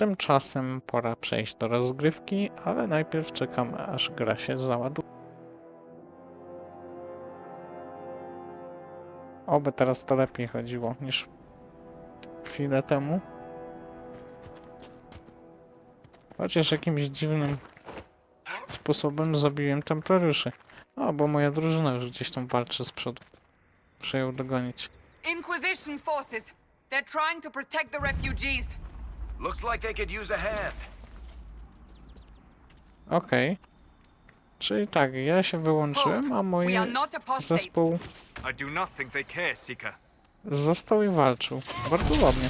Tymczasem pora przejść do rozgrywki, ale najpierw czekam aż gra się załaduje. Oby teraz to lepiej chodziło niż chwilę temu. Chociaż jakimś dziwnym sposobem zabiłem templariuszy. O, bo moja drużyna już gdzieś tam walczy z przodu. Muszę ją dogonić. Inquisition forces. They're trying to protect the refugees. Looks like they could use a hand. Okej. Czyli tak, ja się wyłączyłem, a We are mój not apostates. zespół I do not think they care, Seeker. został i walczył. Bardzo ładnie.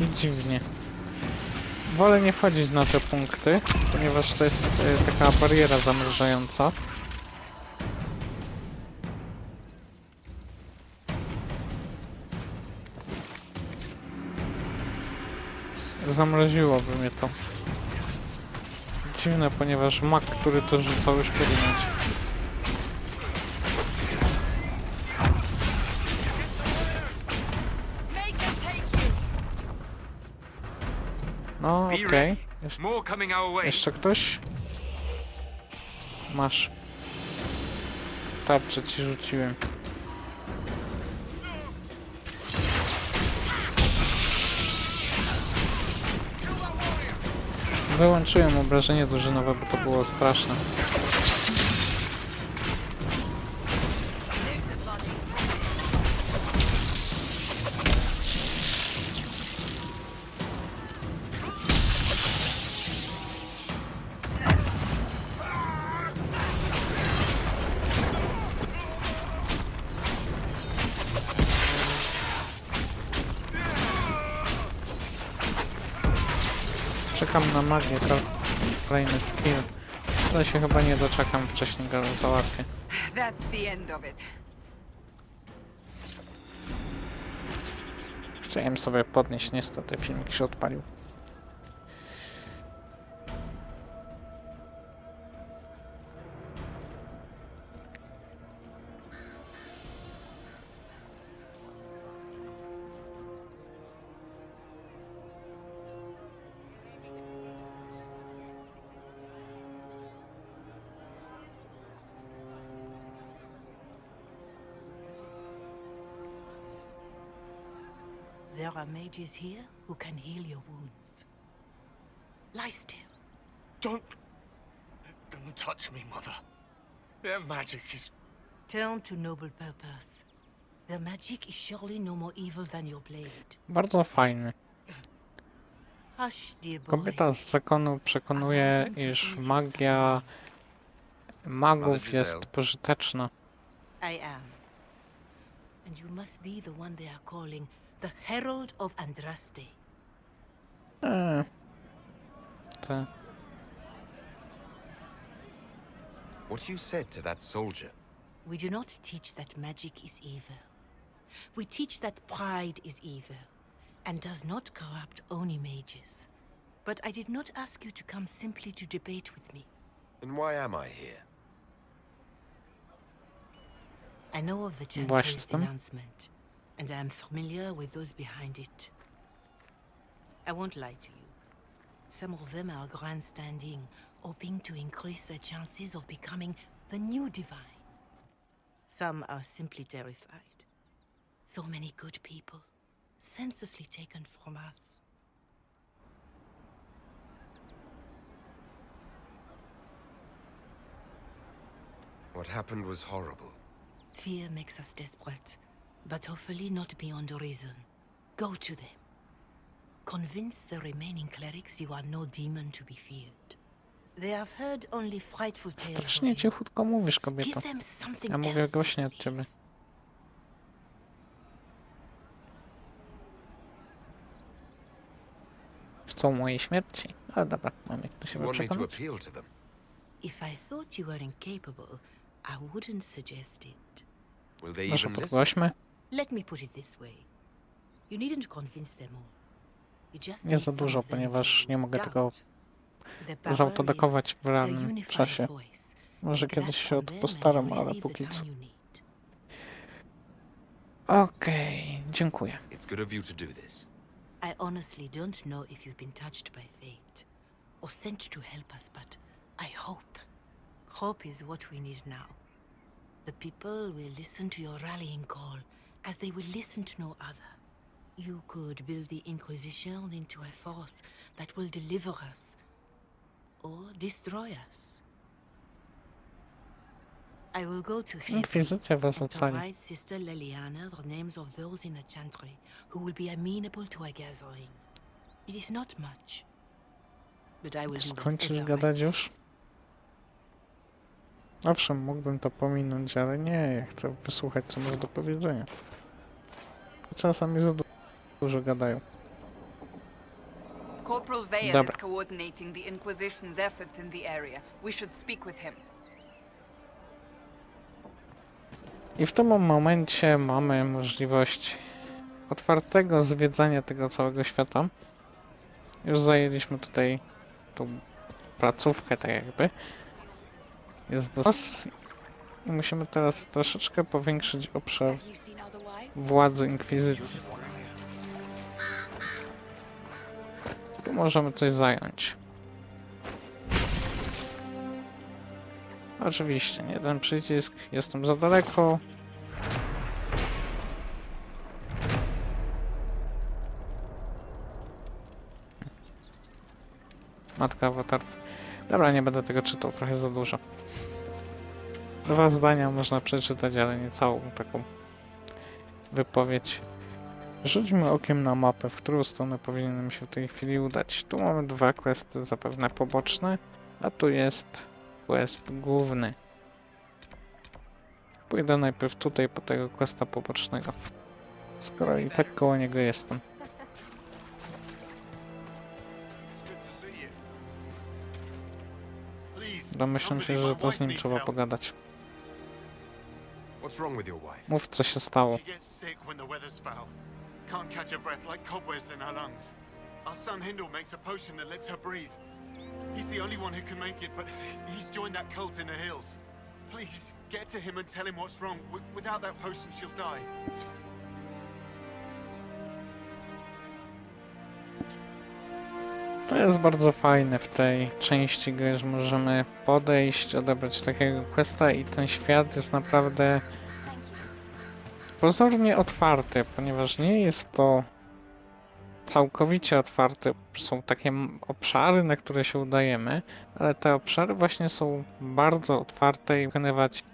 I dziwnie. Wolę nie wchodzić na te punkty, ponieważ to jest e, taka bariera zamrażająca. Zamroziłoby mnie to. Dziwne, ponieważ mak, który to rzucał już powinien okej. ready. Jesz- More coming our way. Jeszcze ktoś? Masz. Tarczę ci rzuciłem. Wyłączyłem obrażenie drużynowe, bo to było straszne. Magię, to kolejny skill. Ale się chyba nie doczekam, wcześniej go załatwię. That's the end of it. Chciałem sobie podnieść, niestety filmik się odpalił. Mages here who can heal your wounds. Lie still. Don't. Don't touch me, Mother. Their magic is. Turn to noble purpose. Their magic is surely no more evil than your blade. Bardzo fajny. Hush, dear boy. Kobieta z zakonu przekonuje, iż magia magów jest pożyteczna. I am. And you must be the one they are calling the Herald of Andraste. Eee. Te. What you said to that soldier? We do not teach that magic is evil. We teach that pride is evil and does not corrupt only mages. But I did not ask you to come simply to debate with me. Then why am I here? I know of the Właśnie Chancellor's z announcement, and I am familiar with those behind it. I won't lie to you. Some of them are grandstanding, hoping to increase their chances of becoming the new divine. Some are simply terrified. So many good people, senselessly taken from us. What happened was horrible. Fear makes us desperate, but hopefully not beyond reason. Go to them. Convince the remaining clerics you are no demon to be feared. They have heard only frightful tales. Strasznie cichutko mówisz, kobieto. Give them something Ja mówię głośniej od ciebie. Chcą mojej śmierci? Ale dobra, mam jak to się przekonać. appeal to them? If I thought you were incapable, I wouldn't suggest it. Will they Może even listen? podgłośmy? Let me put it this way. You needn't convince them all. You just Nie need za dużo, ponieważ to nie mogę tego is w unified czasie. voice. Może kiedyś się o to postaram, ale póki co. time you need. Okej, dziękuję. It's good of you to do this. I honestly don't know if you've been touched by fate or sent to help us, but I hope. Hope is what we need now. The people will listen to your rallying call as they will listen to no other. You could build the Inquisition into a force that will deliver us or destroy us. I will go to was and provide Sister Leliana the names of those in the chantry who will be amenable to a gathering. It is not much, but I will Skończysz gadać już? Owszem, mógłbym to pominąć, ale nie, ja chcę wysłuchać, co masz do powiedzenia. Czasami za du- dużo gadają. Corporal Vale Dobra. is coordinating the Inquisition's efforts in the area. We should speak with him. I w tym momencie mamy możliwość otwartego zwiedzania tego całego świata. Już zajęliśmy tutaj tą placówkę, tak jakby. Jest do nas i musimy teraz troszeczkę powiększyć obszar władzy Inkwizycji. Tu możemy coś zająć. Oczywiście, nie ten przycisk, jestem za daleko. Matka awatarów. Dobra, nie będę tego czytał, trochę za dużo. Dwa zdania można przeczytać, ale nie całą taką wypowiedź. Rzućmy okiem na mapę, w którą stronę powinienem się w tej chwili udać. Tu mamy dwa questy zapewne poboczne, a tu jest quest główny. Pójdę najpierw tutaj po tego questa pobocznego. Skoro i tak koło niego jestem. Domyślam się, somebody, że to z nim trzeba pogadać. Mów, co się stało. She gets sick when the weather's foul. Can't catch her breath like cobwebs in her lungs. Our son Hindle makes a potion that lets her breathe. He's the only one who can make it, but he's joined that cult in the hills. Please, get to him and tell him what's wrong. Wi- without that potion, she'll die. To jest bardzo fajne w tej części gry, że możemy podejść, odebrać takiego questa i ten świat jest naprawdę pozornie otwarty, ponieważ nie jest to całkowicie otwarty. Są takie obszary, na które się udajemy, ale te obszary właśnie są bardzo otwarte i wykonywać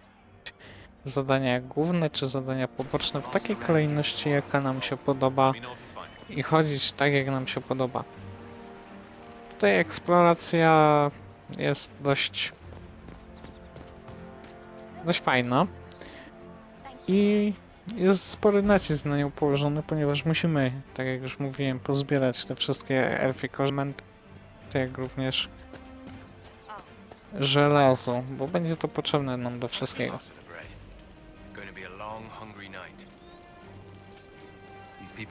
zadania główne czy zadania poboczne w takiej kolejności, jaka nam się podoba i chodzić tak, jak nam się podoba. Tutaj eksploracja jest dość dość fajna. I jest spory nacisk na nią położony, ponieważ musimy, tak jak już mówiłem, pozbierać te wszystkie elfy kozmenty, jak również żelazo, bo będzie to potrzebne nam do wszystkiego.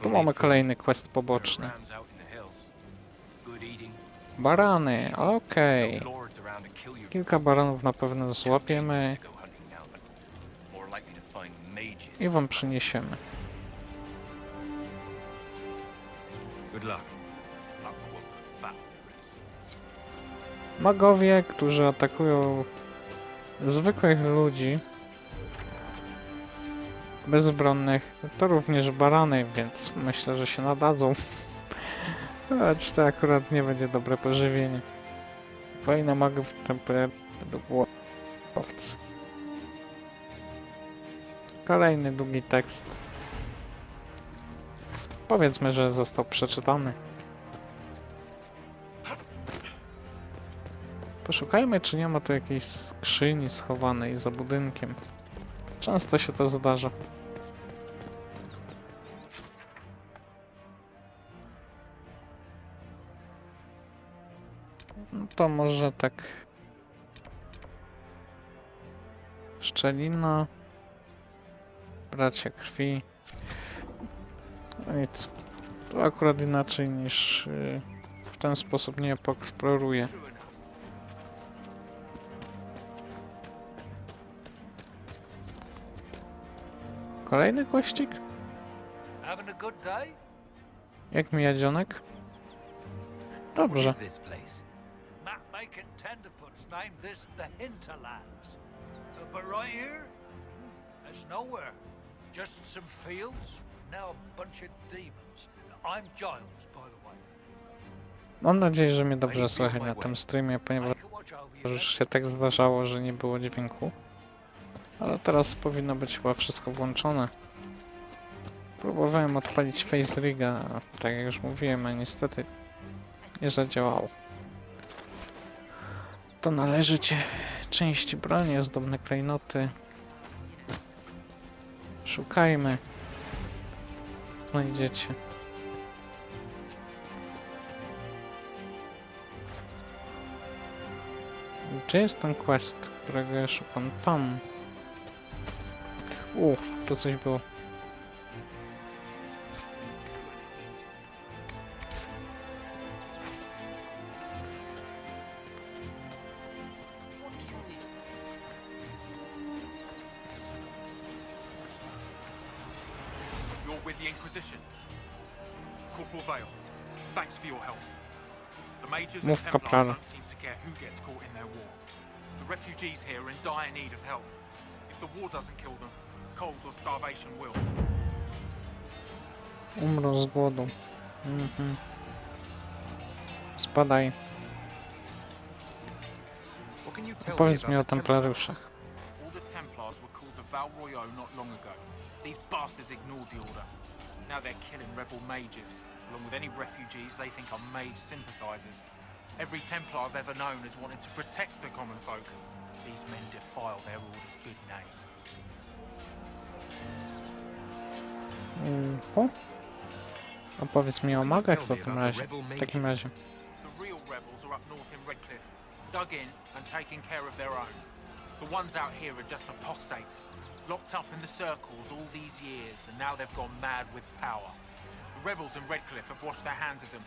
Tu mamy kolejny quest poboczny. Barany, okej. Kilka baranów na pewno złapiemy i wam przyniesiemy. Magowie, którzy atakują zwykłych ludzi bezbronnych, to również barany, więc myślę, że się nadadzą. Choć to akurat nie będzie dobre pożywienie. Wojna magów tempuje według łowcy. Kolejny długi tekst. Powiedzmy, że został przeczytany. Poszukajmy, czy nie ma tu jakiejś skrzyni schowanej za budynkiem. Często się to zdarza. To może tak. Szczelina. Bracia krwi. No nic. Tu akurat inaczej niż yy, w ten sposób nie poeksploruję. Kolejny kościk? Jak mija dzionek? What Dobrze. Making tenderfoots named this the Hinterlands. Uh, but right here, there's nowhere. Just some fields, now a bunch of demons. I'm Giles, by the way. Mam nadzieję, że mnie dobrze słychać na tym streamie, ponieważ już się tak zdarzało, że nie było dźwięku. Ale teraz powinno być chyba wszystko włączone. Próbowałem odpalić Face Riga, tak jak już mówiłem, a niestety nie zadziałało. To należycie części broni, ozdobne klejnoty. Szukajmy. Znajdziecie. Gdzie jest ten quest, którego szukam? Tam. U, to coś było. Their war. The refugees here are in dire need of help. If the war doesn't kill them, cold or starvation will. Umrą z głodu. Mhm. Spadaj. What can you tell Powiedz about mi o templariuszach. All the Templars were called the Val Royaux not long ago. These bastards ignored the order. Now they're killing rebel mages, along with any refugees they think are mage sympathizers. Every Templar I've ever known has wanted to protect the common folk. These men defile their order's good name. Mhm. Opowiedz mi o magach w takim razie. W takim razie. The real rebels are up north in Redcliffe, dug in and taking care of their own. The ones out here are just apostates, locked up in the circles all these years, and now they've gone mad with power. The rebels in Redcliffe have washed their hands of them.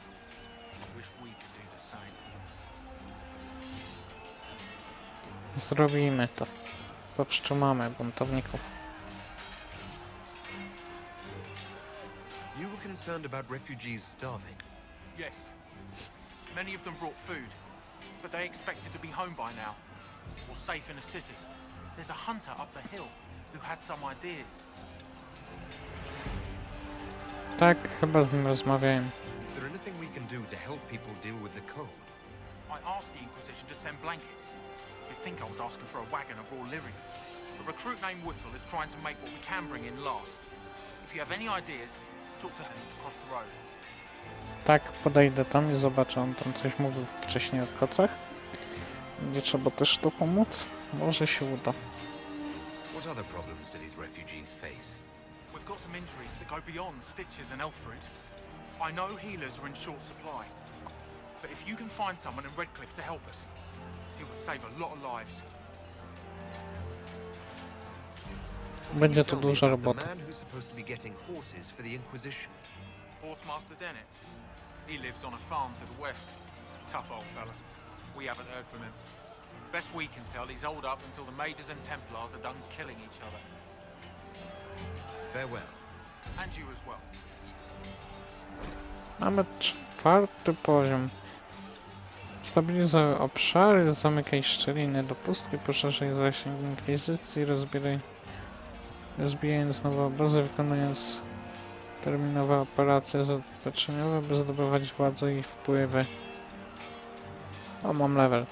Zrobimy to. Powstrzymamy buntowników. You were concerned about refugees starving. Yes. Many of them brought food, but they expected to be home by now, or safe in a city. There's a hunter up the hill who has some ideas. Tak, chyba z nim rozmawiałem. Is there anything we can do to help people deal with the cold? I asked the Inquisition to send blankets. You'd think I was asking for a wagon of raw lyrium. A recruit named Whittle is trying to make what we can bring in last. If you have any ideas, talk to him across the road. Tak, podejdę tam i zobaczę, on tam coś mówił wcześniej o kocach. Będzie trzeba też tu pomóc. Może się uda. What other problems do these refugees face? We've got some injuries that go beyond stitches and Elfrid. I know healers are in short supply, but if you can find someone in Redcliffe to help us, it would save a lot of lives. Będzie tu Tell me dużo about. The man who's supposed to be getting horses for the Inquisition. Horsemaster Dennett. He lives on a farm to the west. Tough old fella. We haven't heard from him. Best we can tell, he's holed up until the Majors and Templars are done killing each other. Farewell. And you as well. Mamy czwarty poziom. Stabilizuj obszary, zamykaj szczeliny do pustki, poszerzaj zasięg inkwizycji, rozbieraj, rozbijając nowe obozy, wykonując terminowe operacje zaopatrzeniowe, by zdobywać władzę i wpływy. O, mam level.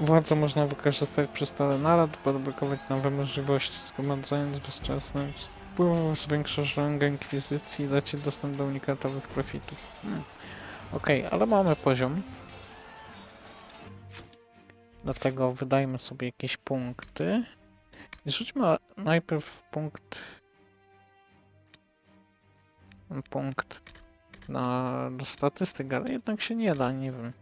Władzę można wykorzystać przy stole narad, by odblokować nowe możliwości, zgromadzając bezczesne wpływu zwiększasz rangę inkwizycji i da dostęp do unikatowych profitów. Hmm. Okej, ale mamy poziom. Dlatego wydajmy sobie jakieś punkty. I rzućmy najpierw punkt. Punkt na, do statystyk, ale jednak się nie da, nie wiem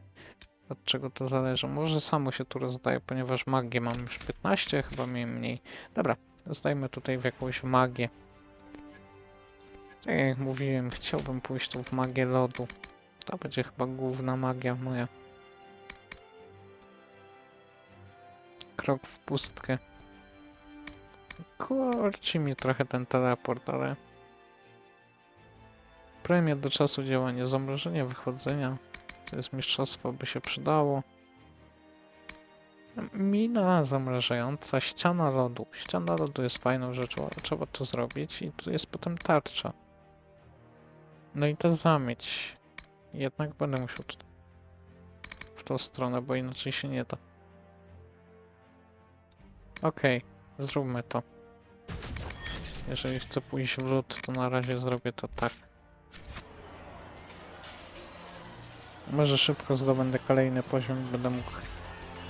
od czego to zależy. Może samo się tu rozdaje, ponieważ magię mam już 15, chyba miałem mniej. Dobra, zdajmy tutaj w jakąś magię. Tak jak mówiłem, chciałbym pójść tu w magię lodu. To będzie chyba główna magia moja. Krok w pustkę. Kurci mi trochę ten teleport, ale... Premia do czasu działania, zamrożenie wychodzenia. To jest mistrzostwo, by się przydało. Mina zamrażająca, ściana lodu. Ściana lodu jest fajną rzeczą, ale trzeba to zrobić i tu jest potem tarcza. No i to zamieć. Jednak będę musiał w tą stronę, bo inaczej się nie da. Okej, zróbmy to. Jeżeli chcę pójść w lód, to na razie zrobię to tak. Może szybko zdobędę kolejny poziom i będę mógł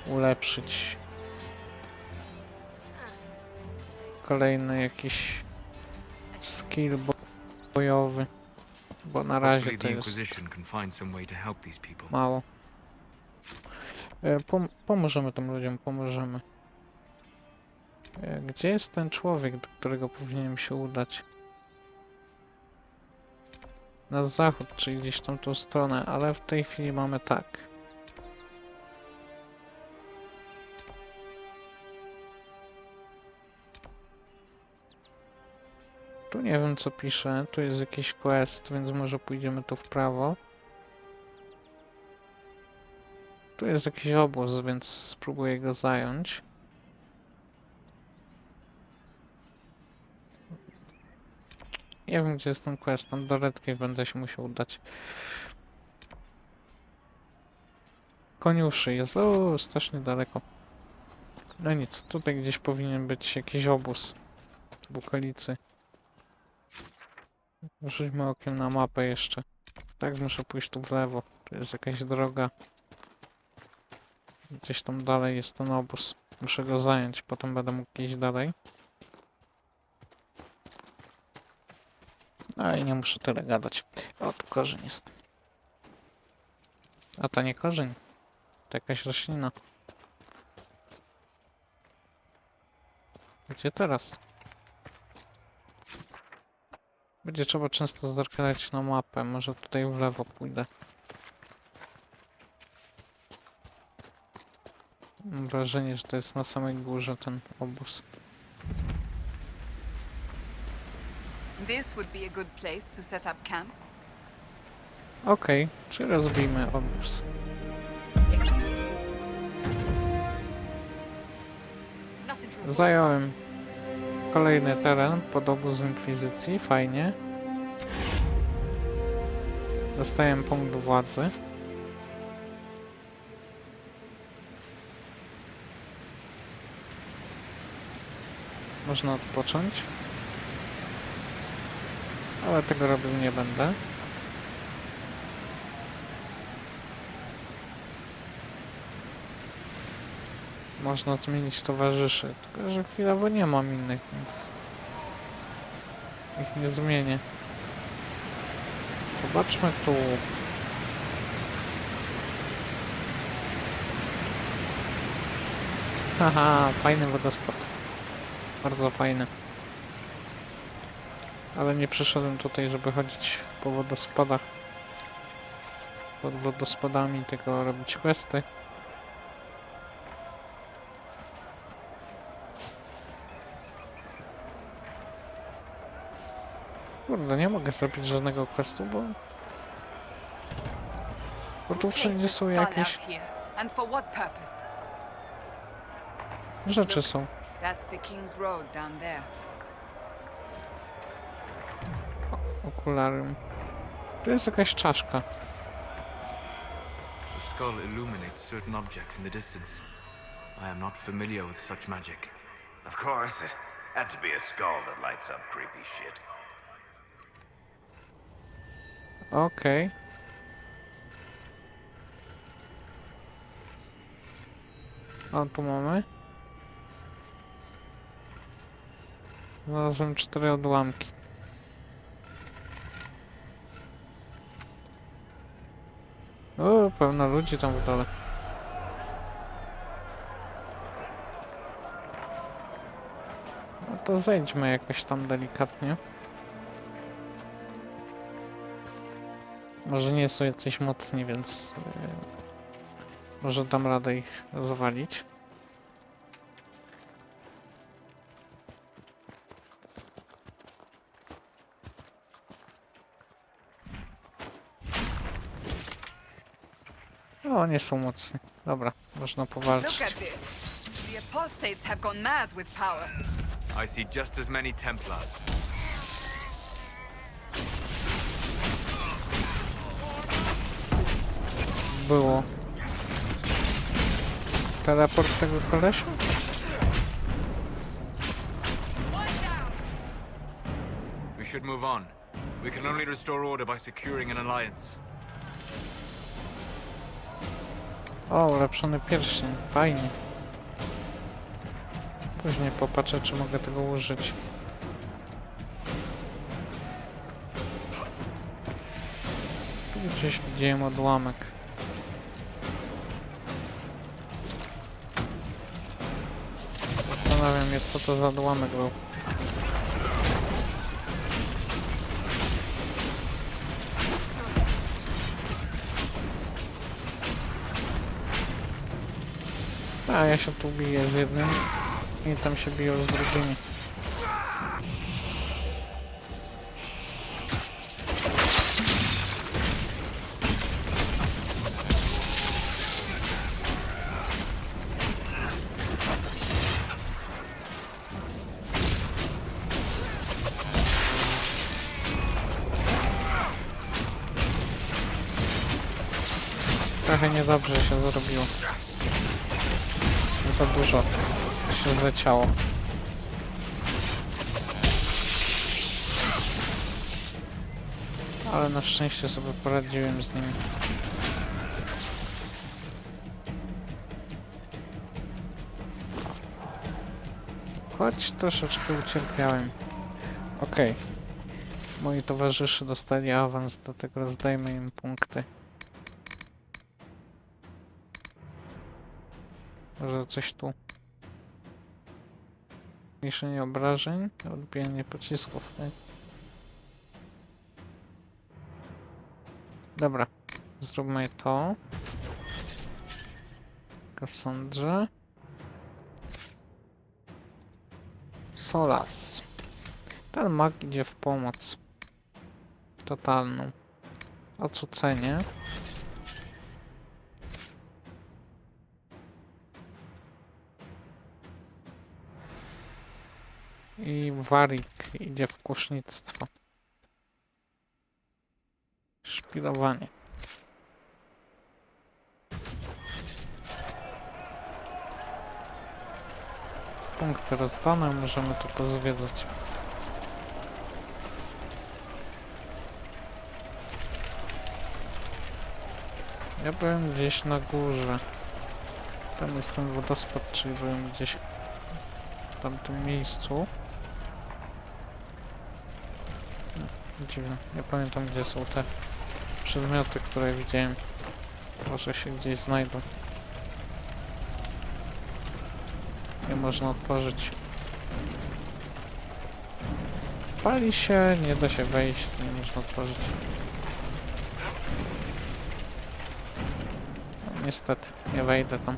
ulepszyć kolejny jakiś skill bo- bojowy, bo na razie to jest mało. E, Pom pomożemy tym ludziom, pomożemy. E, Gdzie jest ten człowiek, do którego powinienem się udać? Na zachód, czyli gdzieś tam tą stronę, ale w tej chwili mamy tak. Tu nie wiem co pisze, tu jest jakiś quest, więc może pójdziemy tu w prawo. Tu jest jakiś obóz, więc spróbuję go zająć. Nie wiem, gdzie jest ten quest. Tam do Redcave będę się musiał udać. Koniuszy jest. O, strasznie daleko. No nic, tutaj gdzieś powinien być jakiś obóz w okolicy. Rzućmy okiem na mapę jeszcze. Tak, muszę pójść tu w lewo. Tu jest jakaś droga. Gdzieś tam dalej jest ten obóz. Muszę go zająć, potem będę mógł iść dalej. A i nie muszę tyle gadać. O, tu korzeń jest. A to nie korzeń. To jakaś roślina. Gdzie teraz? Będzie trzeba często zerkać na mapę. Może tutaj w lewo pójdę. Mam wrażenie, że to jest na samej górze ten obóz. This would be a good place to set up camp. Okej, czy rozbijmy obóz? Zająłem kolejny teren pod obóz Inkwizycji, fajnie. Dostałem punkt władzy. Można odpocząć. Ale tego robił nie będę. Można zmienić towarzyszy, tylko że chwilowo nie mam innych, więc ich nie zmienię. Zobaczmy tu. Haha, fajny wodospad. Bardzo fajny. Ale nie przyszedłem tutaj, żeby chodzić po wodospadach. Pod wodospadami, tylko robić questy. Kurde, nie mogę zrobić żadnego questu, bo... Bo tu wszędzie są jakieś rzeczy są. There. Okulary. Tu jest jakaś czaszka. The skull illuminates certain objects in the distance. I am not familiar with such magic. Of course, it had to be a skull that lights up creepy shit. Okej. A tu mamy. Znalazłem cztery odłamki. O, pełno ludzi tam w dole. No to zejdźmy jakoś tam delikatnie. Może nie są jacyś mocni, więc e, może dam radę ich zawalić. O, nie są mocni. Dobra, można Look powalczyć. at this. The apostates have gone mad with power. I see just as many Templars. Było. Teleport tego kolesia? We should move on. We can only restore order by securing an alliance. O, ulepszony pierścień. Fajnie. Później popatrzę, czy mogę tego użyć. Gdzieś widziałem odłamek. Się, co to za odłamek był. A ja się tu biję z jednym i tam się biją z drugimi. Niedobrze się zrobiło. Za dużo się zleciało. Ale na szczęście sobie poradziłem z nimi. Choć troszeczkę ucierpiałem. Okej. Moi towarzysze dostali awans, dlatego rozdajmy im punkty. Może coś tu. Zmniejszenie obrażeń, odbijanie pocisków. Dobra, zróbmy to. Cassandrze. Solas. Ten mag idzie w pomoc. Totalną. Odrzucenie. I Warik idzie w kusznictwo. Szpilowanie. Punkty rozdane, możemy tu pozwiedzać. Ja byłem gdzieś na górze. Tam jest ten wodospad, czyli byłem gdzieś w tamtym miejscu. Dziwne. Nie pamiętam gdzie są te przedmioty, które widziałem. Może się gdzieś znajdą. Nie można otworzyć. Pali się, nie da się wejść, nie można otworzyć. No, niestety, nie wejdę tam.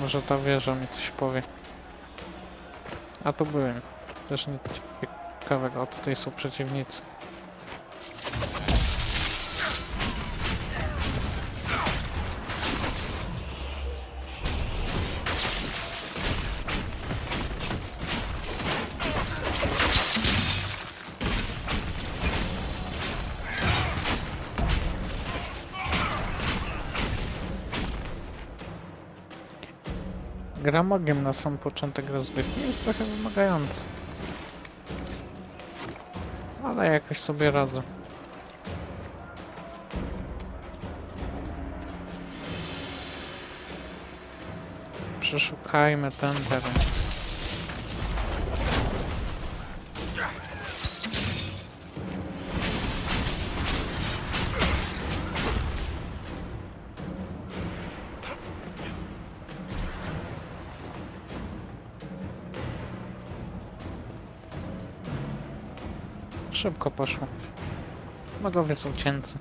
Może ta wieża mi coś powie. A tu byłem. Też nic ciekawego. A tutaj są przeciwnicy. Gra magiem na sam początek rozgrywki jest trochę wymagający. Ale jakoś sobie radzę. Przeszukajmy ten teren. Szybko poszło. Magowie są cięcy.